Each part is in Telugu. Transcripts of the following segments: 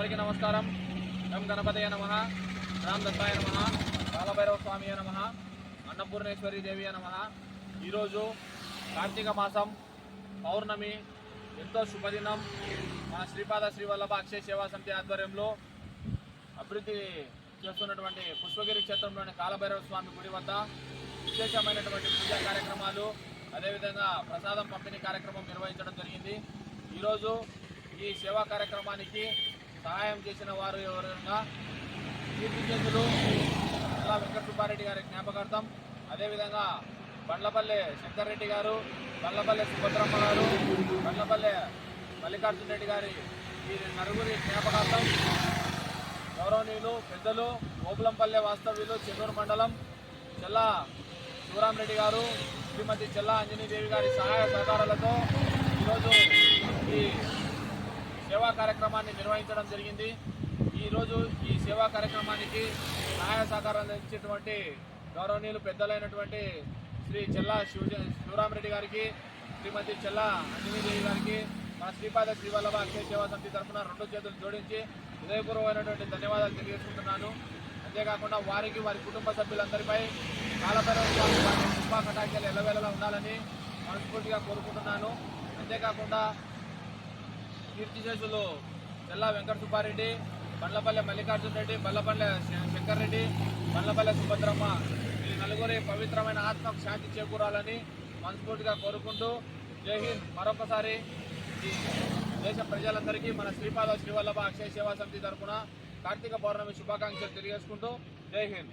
అందరికీ నమస్కారం. ఎం గణపతయ నమ. రామ్ దత్తాయ నమ. కాలభైరవ స్వామి నమ. అన్నపూర్ణేశ్వరి దేవి నమ. ఈరోజు కార్తీక మాసం పౌర్ణమి ఎంతో శుభదినం. మన శ్రీపాద శ్రీవల్లభ అక్షయ సేవా సమితి ఆధ్వర్యంలో అభివృద్ధి చేస్తున్నటువంటి పుష్పగిరి క్షేత్రంలోని కాలభైరవ స్వామి గుడి వద్ద విశేషమైనటువంటి పూజా కార్యక్రమాలు అదేవిధంగా ప్రసాదం పంపిణీ కార్యక్రమం నిర్వహించడం జరిగింది. ఈరోజు ఈ సేవా కార్యక్రమానికి సహాయం చేసిన వారు ఎవరైనా కీర్తి చేతులు జిల్లా వెంకట సుబ్బారెడ్డి గారి జ్ఞాపకార్థం అదేవిధంగా బండ్లపల్లె శంకర్రెడ్డి గారు బండ్లపల్లె సుభద్రమ్మ గారు బండ్లపల్లె మల్లికార్జున రెడ్డి గారి ఈ నలుగురి జ్ఞాపకార్థం గౌరవనీయులు పెద్దలు ఓబులంపల్లె వాస్తవ్యులు చెన్నూరు మండలం చెల్లా శివరామరెడ్డి గారు శ్రీమతి చెల్లా అంజనీదేవి గారి సహాయ సహకారాలతో ఈరోజు ఈ సేవా కార్యక్రమాన్ని నిర్వహించడం జరిగింది. ఈరోజు ఈ సేవా కార్యక్రమానికి సహాయ సహకారాలు ఇచ్చేటువంటి గౌరవనీయులు పెద్దలైనటువంటి శ్రీ చెల్లా శివ శివరామరెడ్డి గారికి శ్రీమతి చెల్లా అంజనీదేవి గారికి మన శ్రీపాద శ్రీవల్లభ అక్షయ సేవా సమితి తరఫున రెండు చేతులు జోడించి హృదయపూర్వమైనటువంటి ధన్యవాదాలు తెలియజేసుకుంటున్నాను. అంతేకాకుండా వారికి వారి కుటుంబ సభ్యులందరిపై కాలభైరవ స్వామి ఎల్లవేళలా ఉండాలని మనస్ఫూర్తిగా కోరుకుంటున్నాను. అంతేకాకుండా కీర్తిశేషులు తెల్లా వెంకట సుబ్బారెడ్డి బండ్లపల్లె మల్లికార్జున రెడ్డి బల్లపల్లె శ- శంకర్ రెడ్డి బండ్లపల్లె సుభద్రమ్మ. ఈ నలుగురి పవిత్రమైన ఆత్మకు శాంతి చేకూరాలని మనస్ఫూర్తిగా కోరుకుంటూ జై హింద్. మరొకసారి ఈ దేశ ప్రజలందరికీ మన శ్రీపాద శ్రీవల్లభ అక్షయ సేవా సమితి తరఫున కార్తీక పౌర్ణమి శుభాకాంక్షలు తెలియజేసుకుంటూ జై హింద్.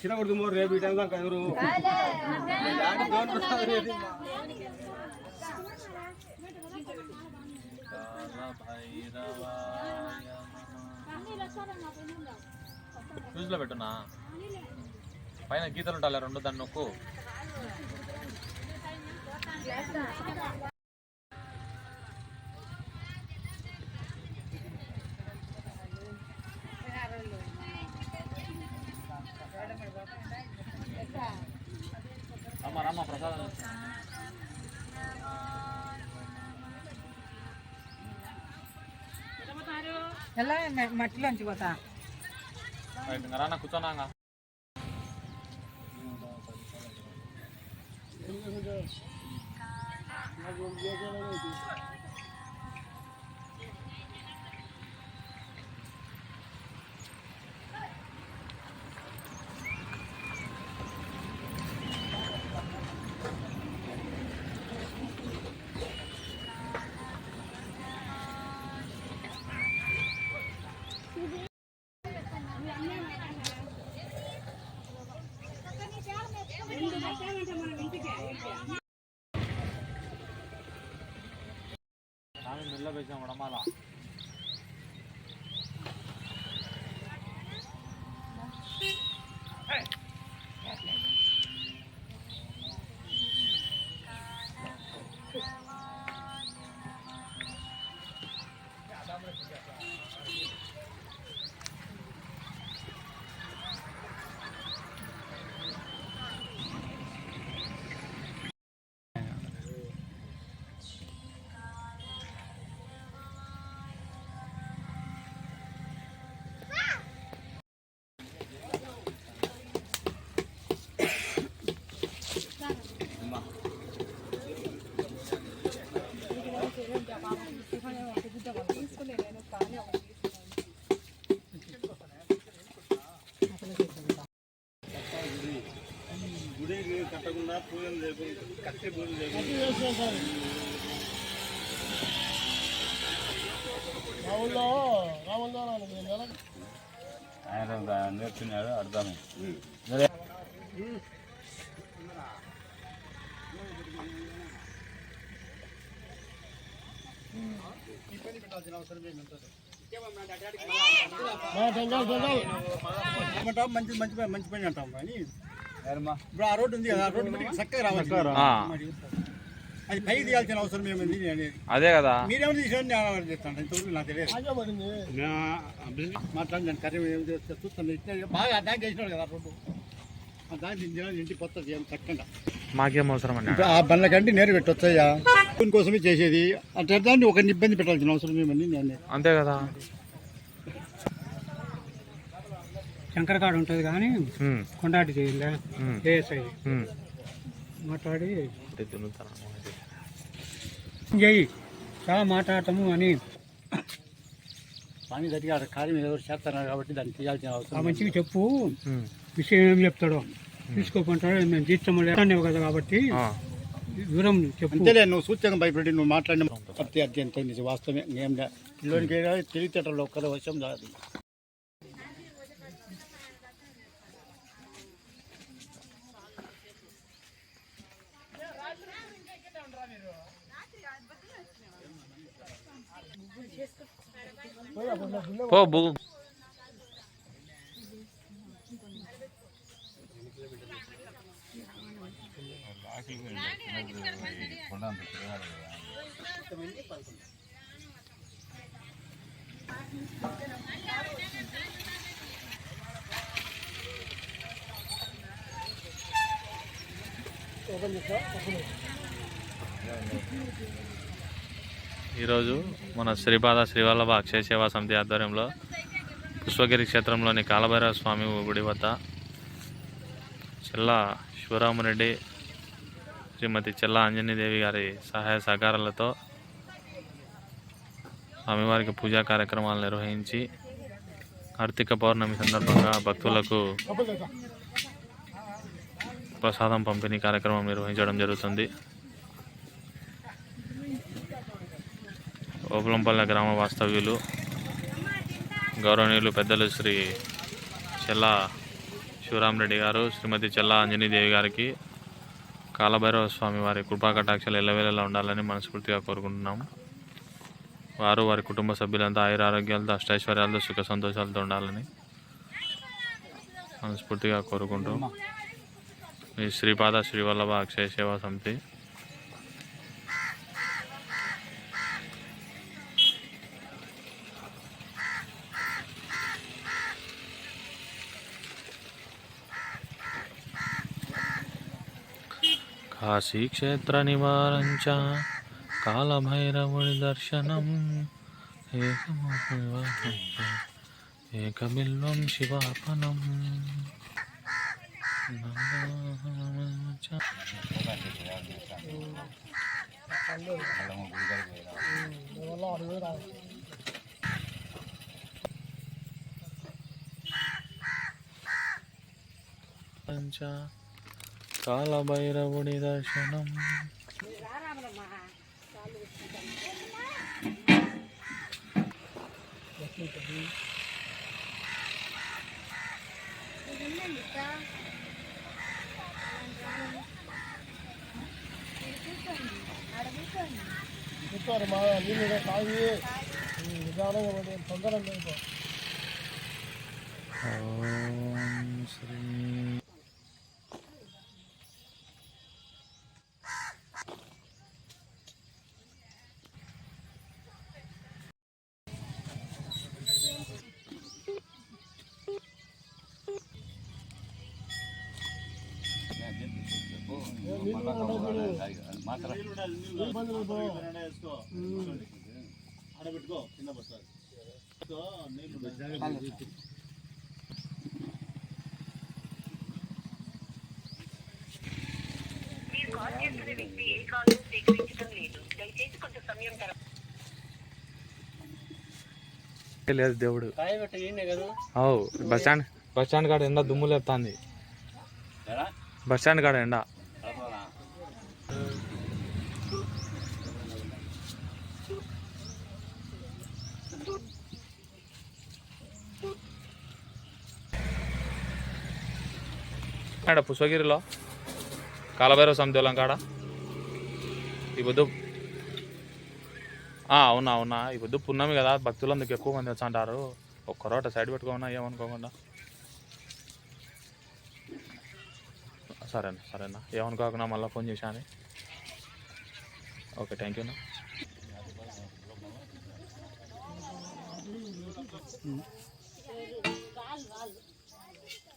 తినకూడదు మోరు రేపు ఈ టైం దాకా ఎవరు? యాడి దేవుని ఫ్యూజ్లో పెట్టున్నా. పైన గీతలు ఉండాలి రెండు దాన్ని నొక్కు. ఎలా మట్టిలోంచి పోతా? రైట్ ఇంకా రానా కూర్చోనాగా స్వామి మెల్ల மெல்ல பேசுவேன் உடமாலாம் కట్టకుండా పూజలు చేయకుండా కట్టి పూజలు చేయకుండా. ఆయన నేర్చుకున్నాడు అర్థం ఏమంటాం మంచి మంచి పని మంచి పని అంటాం కానీ ఇప్పుడు ఆ రోడ్డు ఉంది కదా ఆ రోడ్డు మీద చక్కగా రావాలి. ఆ. మరి అది పైకి తీయాల్సిన అవసరం ఏముంది నేను అనేది. అదే కదా. నేను ఇంతవరకు నాకు తెలియదు. మాట్లాడి నేను కర్రీ ఏం చేస్తే చూస్తాను. బాగా దానికి వేసినాడు కదా ఆ రోడ్డు. ఆ దానికి ఇంటి ఇంటి కొత్త ఏం చక్కగా. మాకేం అవసరం అన్నాడు ఇప్పుడు ఆ బండ్ల కంటే నేరు పెట్టొచ్చయ్యా. కోసమే చేసేది. అంటే దాన్ని ఒక ఇబ్బంది పెట్టాల్సిన అవసరం ఏమని నేను అంతే కదా. శంకరకాడ ఉంటుంది కానీ కొండాటి ఉమ్, ఏఎస్ఐ. మాట్లాడి. చెయ్యి చాలా మాట్లాడటము అని. స్వామి దగ్గర కార్యం ఏదో చేస్తున్నారు కాబట్టి దాన్ని తీయాల్సిన ఆ అవసరం మంచిగా చెప్పు. విషయం ఏం చెప్తాడో. తీసుకోకుంటాడో మేము తీర్చమలేవు కదా కాబట్టి దూరం చెప్పు. అంతేలే నువ్వు సూచన భయపడి నువ్వు మాట్లాడిన అత్య అత్యంత నిజం వాస్తవమే. ఏం లే. పిల్లోనికి తెలివితేటలు ఒక్కరు వచ్చాం కాదు. పో బు. కొండ అంత ఈరోజు మన శ్రీపాద శ్రీవల్లభ అక్షయ సేవా సమితి ఆధ్వర్యంలో పుష్పగిరి క్షేత్రంలోని కాలభైరవ స్వామి గుడి వద్ద చెల్ల శివరామరెడ్డి శ్రీమతి చెల్ల ఆంజనేయదేవి గారి సహాయ సహకారాలతో స్వామివారికి పూజా కార్యక్రమాలు నిర్వహించి కార్తీక పౌర్ణమి సందర్భంగా భక్తులకు ప్రసాదం పంపిణీ కార్యక్రమం నిర్వహించడం జరుగుతుంది. ఓపులంపల్లె గ్రామ వాస్తవ్యులు గౌరవనీయులు పెద్దలు శ్రీ చెల్ల శివరామరెడ్డి గారు శ్రీమతి చెల్ల అంజనీదేవి గారికి కాలభైరవ స్వామి వారి కృపా కటాక్షాలు ఎల్లవేళలా ఉండాలని మనస్ఫూర్తిగా కోరుకుంటున్నాం. వారు వారి కుటుంబ సభ్యులంతా ఆయుర ఆరోగ్యాలతో అష్టైశ్వర్యాలతో సుఖ సంతోషాలతో ఉండాలని మనస్ఫూర్తిగా కోరుకుంటూ మీ శ్రీపాద శ్రీవల్లభ అక్షయ సేవా సమితి కాశీక్షేత్రనివారంచ కాలభైరవుడి దర్శనం ఏకబిల్వం శివాపనం. అల్లమ్మ గుడి కాడికి పోయిరా. పంచ కాలభైరవుని దర్శనం ఓం శ్రీ ఆడబెట్టుకో కింద పడుతుంది లేదు దేవుడు కాయ పెట్ట ఏంటే కదా అవు బస్ స్టాండ్ బస్ స్టాండ్ కాడ ఎండ దుమ్ము లేపుతాంది? బస్ స్టాండ్ కాడ ఎండ ఆడ పుష్పగిరిలో? కాలభైరవ సమితిలం కాడ? ఈ పొద్దు అవునా అవునా. ఈ పొద్దు పున్నమి కదా భక్తులు అందుకు ఎక్కువ మంది వచ్చి అంటారు. ఒక్కరోట సైడ్ పెట్టుకోమన్నా ఏమనుకోకుండా. సరేనా సరేనా. ఏమనుకోకుండా మళ్ళీ ఫోన్ చేశాను ఓకే థ్యాంక్ యూనా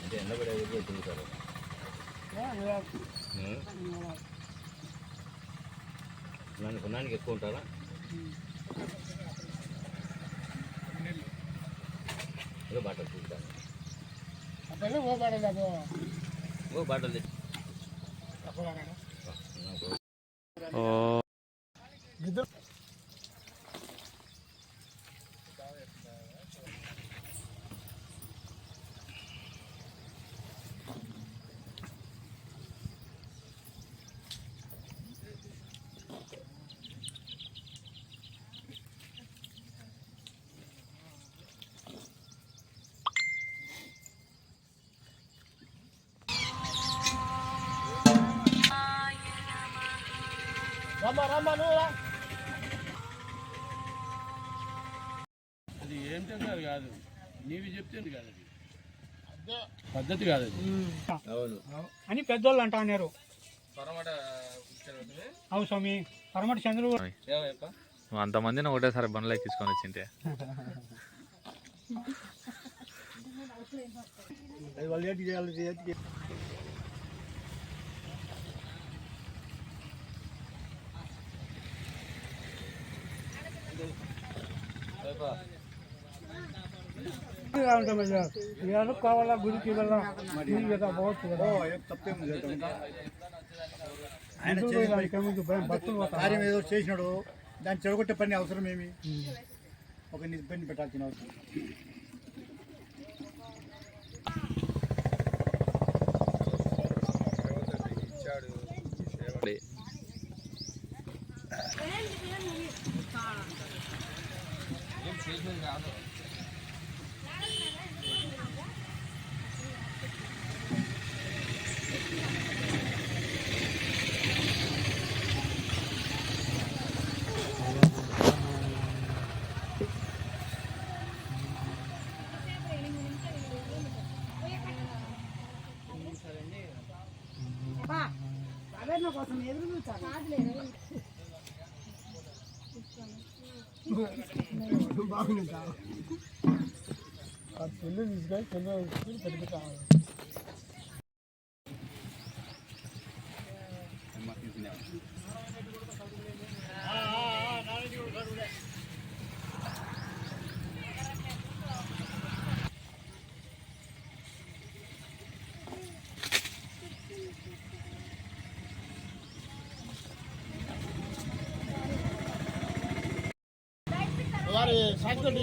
అంటే ఎండబడి ఎదురు తిరుగుతారు. పున్నానికి పున్నానికి ఎక్కువ ఉంటారా? ఏదో బాటలు చూస్తాను ఓ బాటలు తెచ్చి ఓ అది ఏంటంటే అది కాదు. నీవి చెప్తే కాదు అది. పద్ధతి కాదు అది. అని పెద్దోళ్ళు అంటా అన్నారు. అవు స్వామి పరమటి నువ్వు అంతమందిని ఒకటేసారి బండ్లు ఎక్కించుకొని వచ్చింటే. అది వాళ్ళు కావాలా గుడికి వెళ్ళా కదా ఆయన భక్తులు కార్యం ఏదో చేసినాడు దాన్ని చెడగొట్టే పని అవసరం ఏమి ఒక ఇబ్బంది పెట్టాల్సిన అవసరం. ఇచ్చాడు. 没听啥的。చెల్లు తీసుకొని చెల్లు పెద్ద వారి ฉัน你ะมี